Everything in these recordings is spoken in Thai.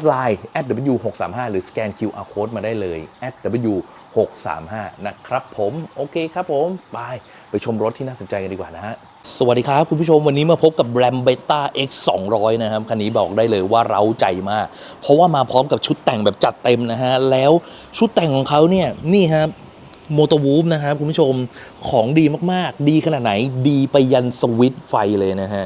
ดไลน์ @w635 หรือสแกน QR code มาได้เลย @w635 นะครับผม โอเคครับผม ไป ไปชมรถที่น่าสนใจกันดีกว่านะฮะ สวัสดีครับ คุณผู้ชมวันนี้มาพบกับ r a m b e t a X 200นะครับ คันนี้บอกได้เลยว่าเราใจมาก เพราะว่ามาพร้อมกับชุดแต่งแบบจัดเต็มนะฮะ แล้วชุดแต่งของเขาเนี่ย นี่ครับโมโตวูฟนะครับคุณผู้ชมของดีมากๆ ดีขนาดไหนดีไปยันสวิตไฟเลยนะฮะ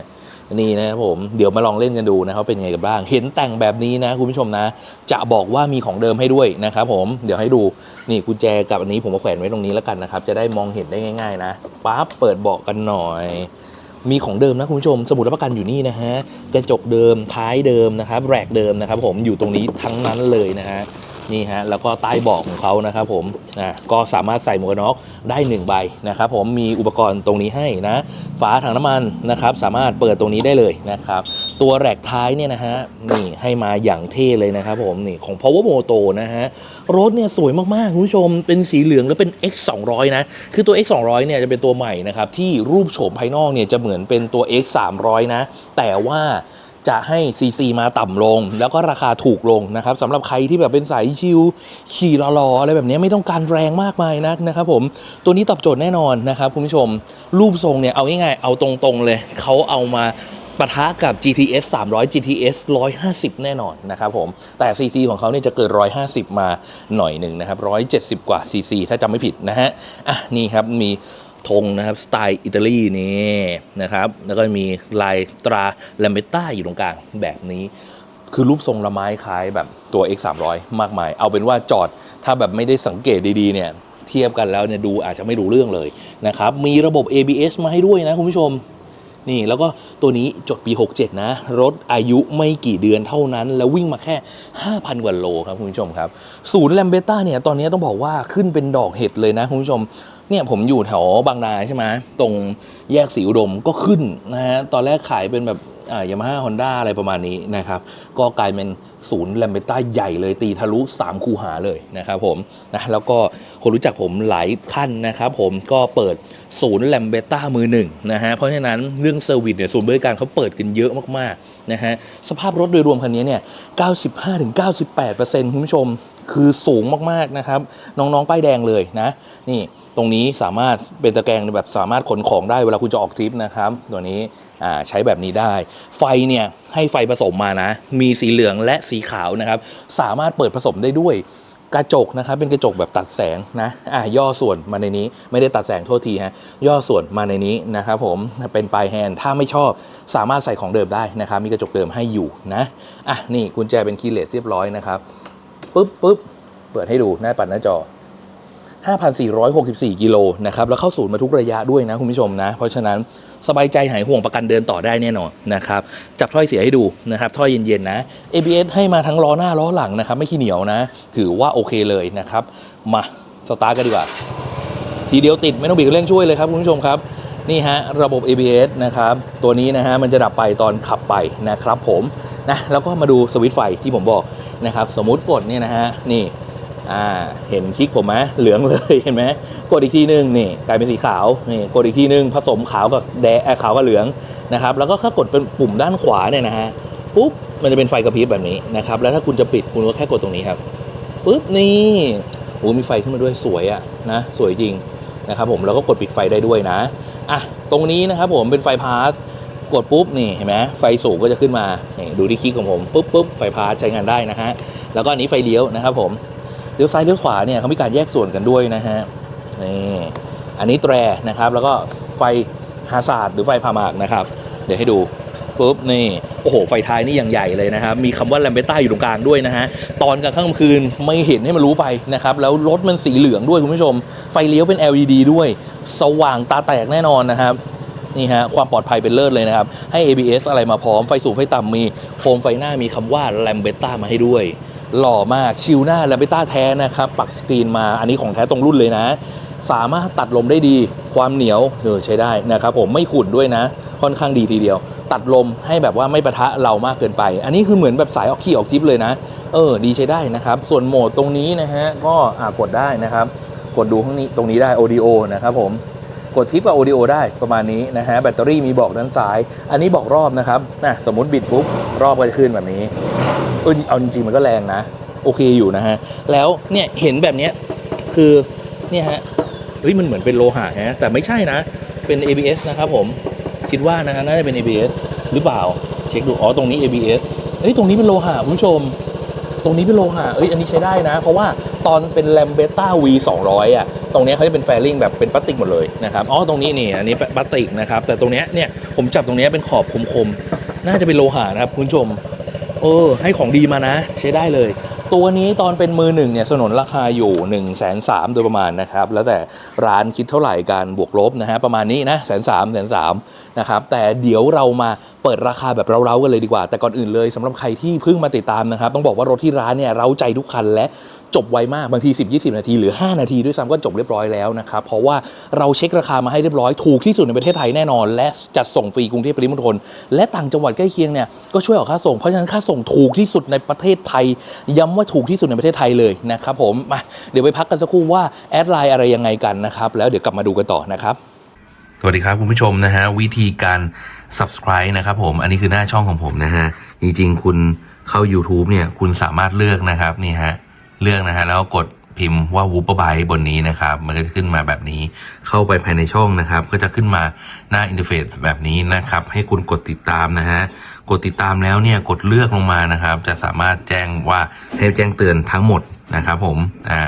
นี่นะครับผมเดี๋ยวมาลองเล่นกันดูนะครับเป็นยังไงกันบ้าง เห็นแต่งแบบนี้นะคุณผู้ชมนะ จะบอกว่ามีของเดิมให้ด้วยนะครับผมเดี๋ยวให้ดูนี่กุญแจกับอันนี้ผมมาแขวนไว้ตรงนี้แล้วกันนะครับ จะได้มองเห็นได้ง่าย ๆ นะปั๊บเปิดเบาะกันหน่อย มีของเดิมนะคุณผู้ชม สมุดรับประกันอยู่นี่นะฮะกระจกเดิมท้ายเดิมนะครับแรกเดิมนะครับ ผมอยู่ตรงนี้ทั้งนั้นเลยนะฮะ นี่ฮะแล้วก็ใต้เบาะของเขานะครับผมอะก็สามารถใส่หมวกน็อกได้หนึ่งใบนะครับผมมีอุปกรณ์ตรงนี้ให้นะฝาถังน้ำมันนะครับสามารถเปิดตรงนี้ได้เลยนะครับตัวแรกท้ายเนี่ยนะฮะนี่ให้มาอย่างเท่เลยนะครับผมนี่ของ Power Moto นะฮะรถเนี่ยสวยมากๆคุณผู้ชมเป็นสีเหลืองแล้วเป็น X 200นะคือตัว X 200เนี่ยจะเป็นตัวใหม่นะครับที่รูปโฉมภายนอกเนี่ยจะเหมือนเป็นตัว X 300นะแต่ว่า จะให้ CC มาต่ำลง แล้วก็ราคาถูกลงนะครับสำหรับใครที่แบบเป็นสายชิลขี่รอๆอะไรแบบนี้ไม่ต้องการแรงมากมายนักนะครับผมตัวนี้ตอบโจทย์แน่นอนนะครับคุณผู้ชมรูปทรงเนี่ยเอาง่ายๆเอาตรงๆเลยเขาเอามาปะทะกับ GTS 300 GTS 150 แน่นอนนะครับผม แต่ CC ของเขาเนี่ยจะเกิน150 มาหน่อยหนึ่งนะครับ 170 กว่า CC ถ้าจำไม่ผิดนะฮะ อะ นี่ครับ มี ธงนะครับสไตล์อิตาลีนี่นะครับแล้วก็มีลายตราแลมเบต้าอยู่ตรงกลางแบบนี้ คือรูปทรงละไม้คล้ายแบบตัว X 3 0 0มากมาย เอาเป็นว่าจอดถ้าแบบไม่ได้สังเกตดีๆเนี่ยเทียบกันแล้วเนี่ยดูอาจจะไม่รู้เรื่องเลยนะครับมีระบบ ABS มาให้ด้วยนะคุณผู้ชมนี่แล้วก็ตัวนี้จดปี 67 นะ รถอายุไม่กี่เดือนเท่านั้น แล้ววิ่งมาแค่ 5,000 กว่าโลครับคุณผู้ชมครับ ศูนย์แลมเบต้าเนี่ย ตอนนี้ต้องบอกว่าขึ้นเป็นดอกเห็ดเลยนะคุณผู้ชม เนี่ยผมอยู่แถวบางนาใช่ไหมตรงแยกสีอุดมก็ขึ้นนะฮะตอนแรกขายเป็นแบบอ่ายามาฮ่าฮอนด้าอะไรประมาณนี้นะครับ ก็กลายเป็นศูนย์แลมเบต้าใหญ่เลยตีทะลุ 3 คูหาเลยนะครับผมนะแล้วก็คนรู้จักผมหลายท่านนะครับผมก็เปิดศูนย์แลมเบต้ามือหนึ่งนะฮะเพราะฉะนั้นเรื่องเซอร์วิสเนี่ยศูนย์บริการเขาเปิดกันเยอะมากๆนะฮะสภาพรถโดยรวมคันนี้เนี่ย 95-98%คุณผู้ชม คือสูงมากๆนะครับ น้องๆป้ายแดงเลยนะ นี่ตรงนี้สามารถเป็นตะแกรงแบบสามารถขนของได้เวลาคุณจะออกทริปนะครับ ตัวนี้ใช้แบบนี้ได้ ไฟเนี่ยให้ไฟผสมมานะ มีสีเหลืองและสีขาวนะครับ สามารถเปิดผสมได้ด้วยกระจกนะครับเป็นกระจกแบบตัดแสงนะอะย่อส่วนมาในนี้ไม่ได้ตัดแสงโทษทีฮะย่อส่วนมาในนี้นะครับผมเป็นปลายแฮนด์ถ้าไม่ชอบสามารถใส่ของเดิมได้นะครับมีกระจกเดิมให้อยู่นะอะนี่กุญแจเป็นคีย์เลสเรียบร้อยนะครับ ปุ๊บปุ๊บเปิดให้ดูหน้าปัดหน้าจอ 5,464 กิโลนะครับ แล้วเข้าศูนย์มาทุกระยะด้วยนะคุณผู้ชมนะ เพราะฉะนั้นสบายใจหายห่วงประกันเดินต่อได้แน่นอนนะครับ จับถ้อยเสียให้ดูนะครับถ้อยเย็นๆนะ ABS ให้มาทั้งล้อหน้าล้อหลังนะครับ ไม่ขี้เหนียวนะ ถือว่าโอเคเลยนะครับ มาสตาร์กันดีกว่า ทีเดียวติดไม่ต้องบีบเร่งช่วยเลยครับคุณผู้ชมครับนี่ฮะระบบ ABS นะครับตัวนี้นะฮะมันจะดับไปตอนขับไปนะครับผมนะแล้วก็มาดูสวิตช์ไฟที่ผมบอก นะครับ สมมุติกดเนี่ยนะฮะนี่อ่าเห็นคลิกผมไหมเหลืองเลยเห็นไหมกดอีกทีนึงนี่กลายเป็นสีขาวนี่กดอีกทีนึงผสมขาวกับแดงขาวกับเหลืองนะครับ แล้วก็ถ้ากดเป็นปุ่มด้านขวาเนี่ยนะฮะปุ๊บมันจะเป็นไฟกระพริบแบบนี้นะครับ แล้วถ้าคุณจะปิดคุณก็แค่กดตรงนี้ครับปุ๊บนี่โอ้มีไฟขึ้นมาด้วยสวยอะนะสวยจริงนะครับผมแล้วก็กดปิดไฟได้ด้วยนะอะตรงนี้นะครับผมเป็นไฟพาส กดปุ๊บนี่เห็นไหมไฟสูงก็จะขึ้นมานี่ดูที่คลิกของผมปุ๊บปุ๊บไฟพาสใช้งานได้นะฮะแล้วก็อันนี้ไฟเลี้ยวนะครับผมเลี้ยวซ้ายเลี้ยวขวาเนี่ยเขามีการแยกส่วนกันด้วยนะฮะนี่อันนี้แตรนะครับแล้วก็ไฟฮาซาร์ดหรือไฟพามากนะครับ เดี๋ยวให้ดูปุ๊บนี่โอ้โห ไฟท้ายนี่อย่างใหญ่เลยนะครับ มีคำว่าแลมเบต้าอยู่ตรงกลางด้วยนะฮะ ตอนกลางค่ำคืนไม่เห็นให้มันรู้ไปนะครับ แล้วรถมันสีเหลืองด้วยคุณผู้ชม ไฟเลี้ยวเป็น LED ด้วย สว่างตาแตกแน่นอนนะครับ นี่ฮะความปลอดภัยเป็นเลิศเลยนะครับ ให้ ABS อะไรมาพร้อมไฟสูงไฟต่ำมีโคมไฟหน้ามีคำว่า l a m b e t t a มาให้ด้วย หล่อมากชิลหน้าแลมเบต้าแท้นะครับปักสกรีนมาอันนี้ของแท้ตรงรุ่นเลยนะ สามารถตัดลมได้ดีความเหนียวเออใช้ได้นะครับผมไม่ขุ่นด้วยนะ ค่อนข้างดีทีเดียว ตัดลมให้แบบว่าไม่ประทะเรามากเกินไป อันนี้คือเหมือนแบบสายออกขี้ออกจิ๊บเลยนะ เออ ดีใช้ได้นะครับ ส่วนโหมดตรงนี้นะฮะก็อ่ากดได้นะครับ กดดูข้างนี้ตรงนี้ได้ audio นะครับผม กดทิปกับ audio ได้ประมาณนี้นะฮะแบตเตอรี่มีบอกด้านซ้าย อันนี้บอกรอบนะครับนะสมมติบิดปุ๊บรอบก็จะขึ้นแบบนี้เออเอาจริงๆมันก็แรงนะ โอเคอยู่นะฮะ แล้วเนี่ยเห็นแบบเนี้ยคือเนี่ยฮะเฮ้ยมันเหมือนเป็นโลหะฮะแต่ไม่ใช่นะ เป็น ABS นะครับผมคิดว่านะฮะน่าจะเป็น ABS หรือเปล่า เช็คดูอ๋อตรงนี้ ABS เฮ้ยตรงนี้เป็นโลหะคุณผู้ชม ตรงนี้เป็นโลหะเอ้ยอันนี้ใช้ได้นะ เพราะว่าตอนเป็นแลมเบต้า V 200อะ ตรงนี้เขาจะเป็นแฟริงแบบเป็นพลาสติกหมดเลยนะครับอ๋อตรงนี้นี่อันนี้พลาสติกนะครับแต่ตรงนี้เนี่ยผมจับตรงนี้เป็นขอบคมๆน่าจะเป็นโลหะนะครับคุณผู้ชมเออให้ของดีมานะ ใช้ได้เลย ตัวนี้ตอนเป็นมือหนึ่งเนี่ยสนนราคาอยู่1นึ่งแสนสามโดยประมาณนะครับ แล้วแต่ร้านคิดเท่าไหร่การบวกลบนะฮะประมาณนี้นะแสนสามแสนสามนะครับแต่เดี๋ยวเรามาเปิดราคาแบบเร้าๆกันเลยดีกว่า แต่ก่อนอื่นเลยสำหรับใครที่เพิ่งมาติดตามนะครับ ต้องบอกว่ารถที่ร้านเนี่ยเร้าใจทุกคันและ จบไวมากบางที 10-20 นาที หรือ 5 นาทีด้วยซ้ำก็จบเรียบร้อยแล้วนะครับ เพราะว่าเราเช็คราคามาให้เรียบร้อยถูกที่สุดในประเทศไทยแน่นอน และจัดส่งฟรีกรุงเทพปริมณฑลและต่างจังหวัดใกล้เคียงเนี่ยก็ช่วยออกค่าส่งเพราะฉะนั้นค่าส่งถูกที่สุดในประเทศไทย ย้ำว่าถูกที่สุดในประเทศไทยเลยนะครับผมมาเดี๋ยวไปพักกันสักครู่ว่าแอดไลน์อะไรยังไงกันนะครับแล้วเดี๋ยวกลับมาดูกันต่อนะครับสวัสดีครับคุณผู้ชมนะฮะวิธีการ subscribe นะครับผมอันนี้คือหน้าช่องของผมนะฮะจริงๆคุณเข้า YouTube เนี่ยคุณสามารถเลือกนะครับนี่ฮะ เลือกนะฮะแล้วกดพิมพ์ว่า w o o p e r b y t e บนนี้นะครับ มันก็จะขึ้นมาแบบนี้ เข้าไปภายในช่องนะครับ ก็จะขึ้นมาหน้าอินเทอร์เฟซแบบนี้นะครับ ให้คุณกดติดตามนะฮะ กดติดตามแล้วเนี่ยกดเลือกลงมานะครับ จะสามารถแจ้งว่าให้แจ้งเตือนทั้งหมดนะครับผม อ่า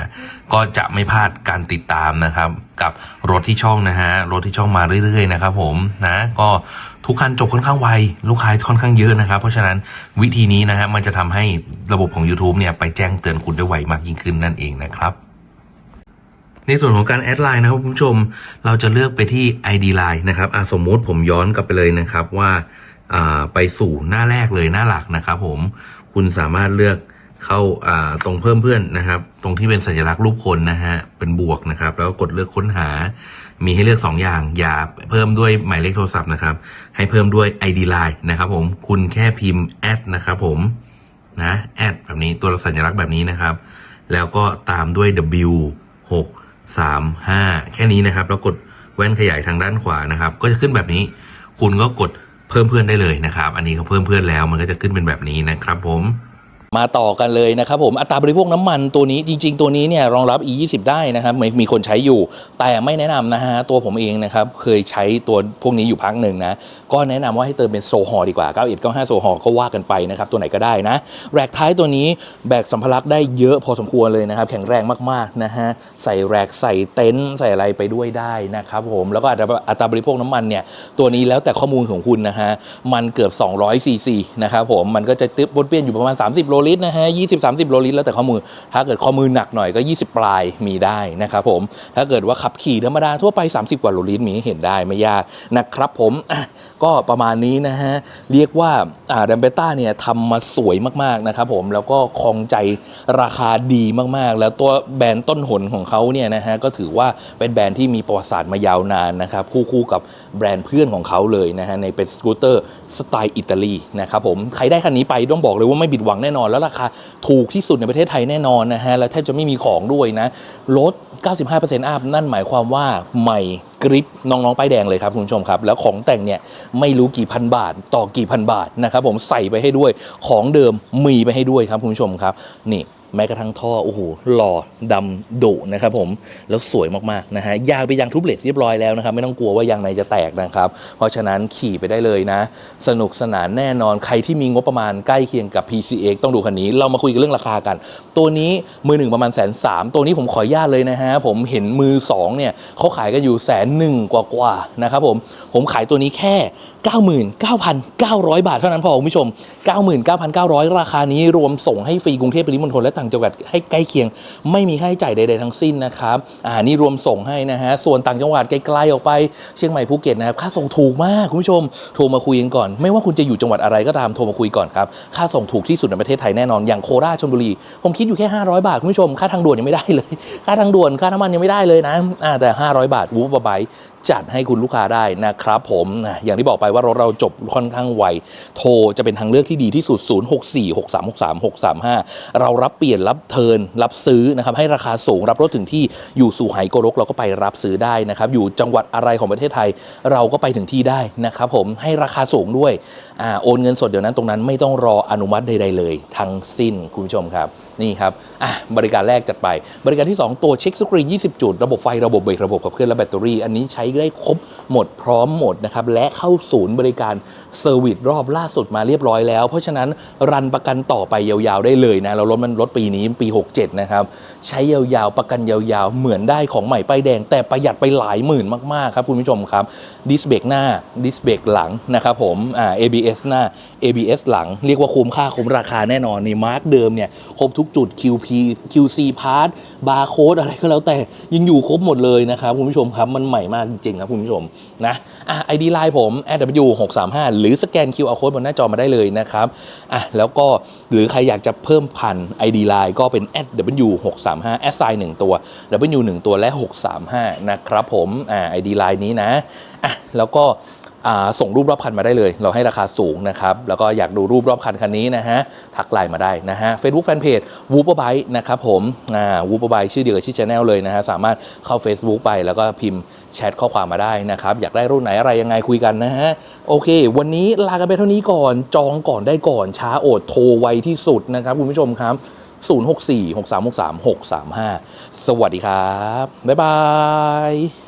ก็จะไม่พลาดการติดตามนะครับ กับรถที่ช่องนะฮะ รถที่ช่องมาเรื่อยๆนะครับผม นะ ก็ ทุกคันจบค่อนข้างไว ลูกค้าค่อนข้างเยอะนะครับ เพราะฉะนั้นวิธีนี้นะฮะมันจะทำให้ระบบของ YouTube เนี่ยไปแจ้งเตือนคุณได้ไวมากยิ่งขึ้นนั่นเองนะครับในส่วนของการแอดไลน์นะครับคุณผู้ชมเราจะเลือกไปที่ ID Line นะครับอะสมมุติผมย้อนกลับไปเลยนะครับว่าอ่าไปสู่หน้าแรกเลยหน้าหลักนะครับผมคุณสามารถเลือกเข้าอ่าตรงเพิ่มเพื่อนนะครับ ตรงที่เป็นสัญลักษณ์รูปคนนะฮะเป็นบวกนะครับ แล้วก็กดเลือกค้นหา มีให้เลือก 2 อย่าง อย่าเพิ่มด้วยหมายเลขโทรศัพท์นะครับ ให้เพิ่มด้วย ID Line นะครับผม คุณแค่พิมพ์แอดนะครับผม นะแอดแบบนี้ ตัวสัญลักษณ์แบบนี้นะครับ แล้วก็ตามด้วย W 6 3 5 แค่นี้นะครับ แล้วกดแว่นขยายทางด้านขวานะครับ ก็จะขึ้นแบบนี้ คุณก็กดเพิ่มเพื่อนได้เลยนะครับ อันนี้เขาเพิ่มเพื่อนแล้ว มันก็จะขึ้นเป็นแบบนี้นะครับผม มาต่อกันเลยนะครับผมอัตราบริโภคน้ำมันตัวนี้จริง ๆ ตัวนี้เนี่ยรองรับ E20 ได้นะครับมีคนใช้อยู่ แต่ไม่แนะนำนะฮะตัวผมเองนะครับเคยใช้ตัวพวกนี้อยู่พักหนึ่งนะก็แนะนำว่าให้เติมเป็นโซฮอดีกว่า 91 95 โซฮอก็ว่ากันไปนะครับตัวไหนก็ได้นะ แรกท้ายตัวนี้แบกสัมภาระได้เยอะพอสมควรเลยนะครับแข็งแรงมากๆนะฮะใส่แรกใส่เต็นท์ใส่อะไรไปด้วยได้นะครับผมแล้วก็อัตราอัตราบริโภคน้ำมันเนี่ยตัวนี้แล้วแต่ข้อมูลของคุณนะฮะมันเกือบ 200ซีซีนะครับผมมันก็จะตึ๊บบนเปี้ยนอยู่ประมาณ 30โลลิตรนะฮะ20 30โลลิตรแล้วแต่ข้อมือ ถ้าเกิดข้อมือหนักหน่อยก็ 20 ปลายมีได้นะครับผม ถ้าเกิดว่าขับขี่ธรรมดาทั่วไป 30 กว่าโลลิตรมีให้เห็นได้ไม่ยากนะครับผมก็ประมาณนี้นะฮะ เรียกว่าอ่าแรมเบต้าเนี่ยทำมาสวยมากๆนะครับผมแล้วก็คองใจราคาดีมากๆ แล้วตัวแบรนด์ต้นหนของเขาเนี่ยนะฮะก็ถือว่าเป็นแบรนด์ที่มีประวัติศาสตร์มายาวนานนะครับคู่คู่กับแบรนด์เพื่อนของเขาเลยนะฮะในเป็นสกูตเตอร์สไตล์อิตาลีนะครับผมใครได้คันนี้ไปต้องบอกเลยว่าไม่ผิดหวังแน่นอนแล้วราคาถูกที่สุดในประเทศไทยแน่นอนนะฮะ และแทบจะไม่มีของด้วยนะ ลด 95%อัพนั่นหมายความว่าใหม่กริปน้องๆป้ายแดงเลยครับคุณผู้ชมครับ แล้วของแต่งเนี่ยไม่รู้กี่พันบาท ต่อกี่พันบาทนะครับผมใส่ไปให้ด้วยของเดิมมีไปให้ด้วยครับคุณผู้ชมครับนี่ แม้กระทั่งท่อโอ้โหหล่อดำดุนะครับผมแล้วสวยมากๆนะฮะยางไปนยางทุบเลสเรียบร้อยแล้วนะครับไม่ต้องกลัวว่ายางในจะแตกนะครับ เพราะฉะนั้นขี่ไปได้เลยนะ สนุกสนานแน่นอนใครที่มีงบประมาณใกล้เคียงกับ PCX ต้องดูคันนี้ เรามาคุยกันเรื่องราคากัน ตัวนี้มือหนึ่งประมาณแสนสามตัวนี้ผมขออนุญาตเลยนะฮะผมเห็นมือสองเนี่ยเขาขายกันอยู่แสนหนึ่งกว่าๆนะครับผมผมขายตัวนี้แค่ 99,900 บาทเท่านั้นพอคุณผู้ชม 99,900 ราคานี้รวมส่งให้ฟรีกรุงเทพปริมณฑลและต่างจังหวัดให้ใกล้เคียง ไม่มีค่าใช้จ่ายใดๆทั้งสิ้นนะครับอ่านี่รวมส่งให้นะฮะส่วนต่างจังหวัดไกลๆออกไปเชียงใหม่ภูเก็ตนะครับค่าส่งถูกมากคุณผู้ชมโทรมาคุยกันก่อน ไม่ว่าคุณจะอยู่จังหวัดอะไรก็ตามโทรมาคุยก่อนครับค่าส่งถูกที่สุดในประเทศไทยแน่นอนอย่างโคราชชลบุรีผมคิดอยู่แค่ 500 บาทคุณผู้ชมค่าทางด่วนยังไม่ได้เลย ค่าทางด่วนค่าน้ำมันยังไม่ได้เลยนะอ่าแต่ 500 บาทวูบะไบจัดให้คุณลูกค้าได้นะครับผมนะอย่างที่บอกไปว่ารถเราจบค่อนข้างไว โทรจะเป็นทางเลือกที่ดีที่สุด 0646363635 เรารับเปลี่ยนรับเทิร์นรับซื้อนะครับให้ราคาสูงรับรถถึงที่อยู่สู่ไหโกรกเราก็ไปรับซื้อได้นะครับอยู่จังหวัดอะไรของประเทศไทย เราก็ไปถึงที่ได้นะครับผมให้ราคาสูงด้วยอ่าโอนเงินสดเดี๋ยวนั้นตรงนั้นไม่ต้องรออนุมัติใดๆเลย ทั้งสิ้นคุณผู้ชมครับ นี่ครับอะบริการแรกจัดไป บริการที่ 2 ตัวเช็คสกรีน 20 จุด ระบบไฟระบบเบรกระบบขับเคลื่อนและแบตเตอรี่ อันนี้ใช้ได้ครบหมดพร้อมหมดนะครับ และเข้าศูนย์บริการเซอร์วิสรอบล่าสุดมาเรียบร้อยแล้ว เพราะฉะนั้นรันประกันต่อไปยาวๆได้เลยนะ เรารถมันรถปีนี้ปี 67 นะครับ ใช้ยาวๆประกันยาวๆ เหมือนได้ของใหม่ป้ายแดง แต่ประหยัดไปหลายหมื่นมากๆครับคุณผู้ชมครับดิสเบรกหน้าดิสเบรกหลังนะครับผมอ่า ABS หน้า ABS หลังเรียกว่าคุ้มค่าคุ้มราคาแน่นอนนี่มาร์กเดิมเนี่ยครบทุกจุด QP QC part บาร์โค้ดอะไรก็แล้วแต่ยังอยู่ครบหมดเลยนะครับคุณผู้ชมครับ มันใหม่มากจริงๆครับคุณผู้ชมนะอะ ID Line ผม w 6 3 5 หรือสแกน QR code บนหน้าจอมาได้เลยนะครับอะแล้วก็หรือใครอยากจะเพิ่มพัน ID Line ก็เป็น w 6 3 5 s i 1ตัว w 1ตัวและ 635 นะครับผมอ่า ID Line นี้นะอะแล้วก็ ส่งรูปรอบคันมาได้เลย เราให้ราคาสูงนะครับ แล้วก็อยากดูรูปรอบคันคันนี้นะฮะ ทักไลน์มาได้นะฮะ Facebook Fanpage w o o p e r b i k e นะครับผมอ่า w o o p e r b i k e ชื่อเดียวกับชื่อ channel เลยนะฮะ สามารถเข้า Facebook ไปแล้วก็พิมพ์แชทข้อความมาได้นะครับ อยากได้รุ่นไหนอะไรยังไงคุยกันนะฮะ โอเค วันนี้ลากันไปเท่านี้ก่อน จองก่อนได้ก่อน ช้าโอดโทรไวที่สุดนะครับคุณผู้ชมครับ 064 6363 635 สวัสดีครับ บ๊ายบาย